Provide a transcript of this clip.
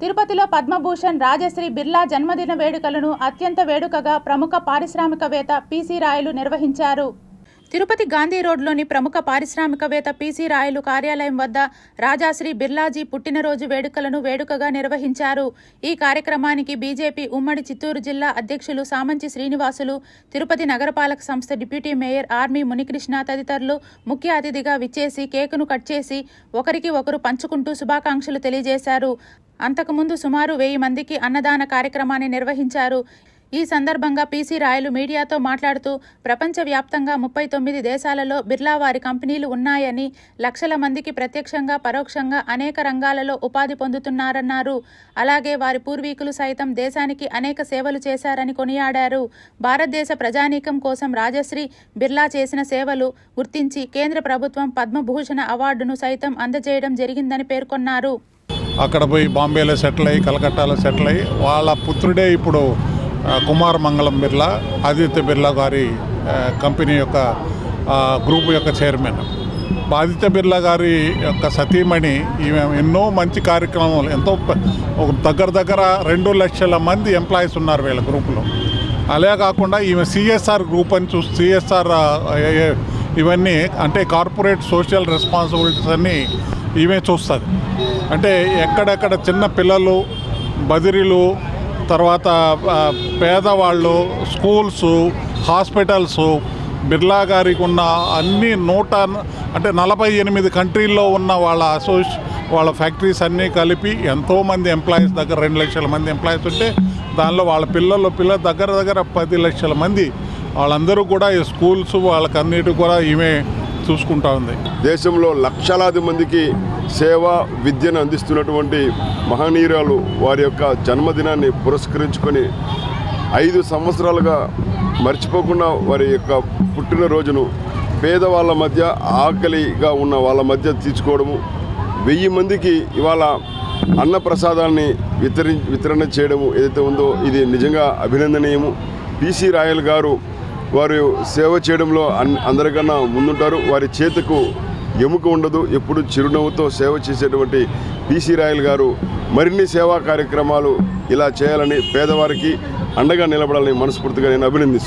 తిరుపతిలో పద్మభూషణ్ రాజశ్రీ బిర్లా జన్మదిన వేడుకలను అత్యంత వేడుకగా ప్రముఖ పారిశ్రామికవేత్త పీసీ రాయలు నిర్వహించారు. తిరుపతి గాంధీ రోడ్లోని ప్రముఖ పారిశ్రామికవేత్త పిసి రాయలు కార్యాలయం వద్ద రాజాశ్రీ బిర్లాజీ పుట్టినరోజు వేడుకలను వేడుకగా నిర్వహించారు. ఈ కార్యక్రమానికి బీజేపీ ఉమ్మడి చిత్తూరు జిల్లా అధ్యక్షులు సామంచి శ్రీనివాసులు తిరుపతి నగరపాలక సంస్థ డిప్యూటీ మేయర్ ఆర్మీ మునికృష్ణ తదితరులు ముఖ్య అతిథిగా విచ్చేసి కేకును కట్ చేసి ఒకరికి ఒకరు పంచుకుంటూ శుభాకాంక్షలు తెలియజేశారు. అంతకుముందు సుమారు వెయ్యి మందికి అన్నదాన కార్యక్రమాన్ని నిర్వహించారు. ఈ సందర్భంగా పీసీ రాయలు మీడియాతో మాట్లాడుతూ ప్రపంచవ్యాప్తంగా ముప్పై తొమ్మిది దేశాలలో బిర్లా వారి కంపెనీలు ఉన్నాయని లక్షల మందికి ప్రత్యక్షంగా పరోక్షంగా అనేక రంగాలలో ఉపాధి పొందుతున్నారన్నారు. అలాగే వారి పూర్వీకులు సైతం దేశానికి అనేక సేవలు చేశారని కొనియాడారు. భారతదేశ ప్రజానీకం కోసం రాజశ్రీ బిర్లా చేసిన సేవలు గుర్తించి కేంద్ర ప్రభుత్వం పద్మభూషణ అవార్డును సైతం అందజేయడం జరిగిందని పేర్కొన్నారు. అక్కడ పోయి బాంబేలో సెటిల్ అయ్యి కలకట్టాలో సెటిల్ అయ్యి వాళ్ళ పుత్రుడే ఇప్పుడు కుమార్ మంగళం బిర్లా ఆదిత్య బిర్లా గారి కంపెనీ యొక్క గ్రూప్ యొక్క చైర్మన్. ఆదిత్య బిర్లా గారి యొక్క సతీమణి ఈమె ఎన్నో మంచి కార్యక్రమాలు ఎంతో ఒక దగ్గర దగ్గర రెండు లక్షల మంది ఎంప్లాయీస్ ఉన్నారు వీళ్ళ గ్రూపులో. అలా కాకుండా ఈమె సిఎస్ఆర్ గ్రూప్ అని చూసి సిఎస్ఆర్ ఇవన్నీ అంటే కార్పొరేట్ సోషల్ రెస్పాన్సిబిలిటీస్ అన్నీ ఈమె చూస్తుంది అంటే ఎక్కడెక్కడ చిన్న పిల్లలు బదిరీలు తర్వాత పేదవాళ్ళు స్కూల్స్ హాస్పిటల్స్ బిర్లా గారికి ఉన్న అన్ని నూట అంటే నలభై ఎనిమిది కంట్రీల్లో ఉన్న వాళ్ళ అసోసి వాళ్ళ ఫ్యాక్టరీస్ అన్నీ కలిపి ఎంతోమంది ఎంప్లాయీస్ దగ్గర రెండు లక్షల మంది ఎంప్లాయీస్ ఉంటే దానిలో వాళ్ళ పిల్లలు పిల్లల దగ్గర దగ్గర పది లక్షల మంది. వాళ్ళందరూ కూడా ఈ స్కూల్స్ వాళ్ళకన్నిటి కూడా ఈమె చూసుకుంటా ఉంది. దేశంలో లక్షలాది మందికి సేవ విద్యను అందిస్తున్నటువంటి మహనీయురాలు వారి యొక్క జన్మదినాన్ని పురస్కరించుకొని ఐదు సంవత్సరాలుగా మర్చిపోకుండా వారి యొక్క పుట్టినరోజును పేదవాళ్ళ మధ్య ఆకలిగా ఉన్న వాళ్ళ మధ్య తీర్చుకోవడము వెయ్యి మందికి ఇవాళ అన్నప్రసాదాన్ని వితరి వితరణ చేయడము ఏదైతే ఉందో ఇది నిజంగా అభినందనీయము. పిసి రాయల్ గారు వారు సేవ చేయడంలో అన్- అందరికన్నా ముందుంటారు. వారి చేతికు ఎముక ఉండదు. ఎప్పుడు చిరునవ్వుతో సేవ చేసేటువంటి పిసి రాయల్ గారు మరిన్ని సేవా కార్యక్రమాలు ఇలా చేయాలని పేదవారికి అండగా నిలబడాలని మనస్ఫూర్తిగా నేను అభినందిస్తున్నాను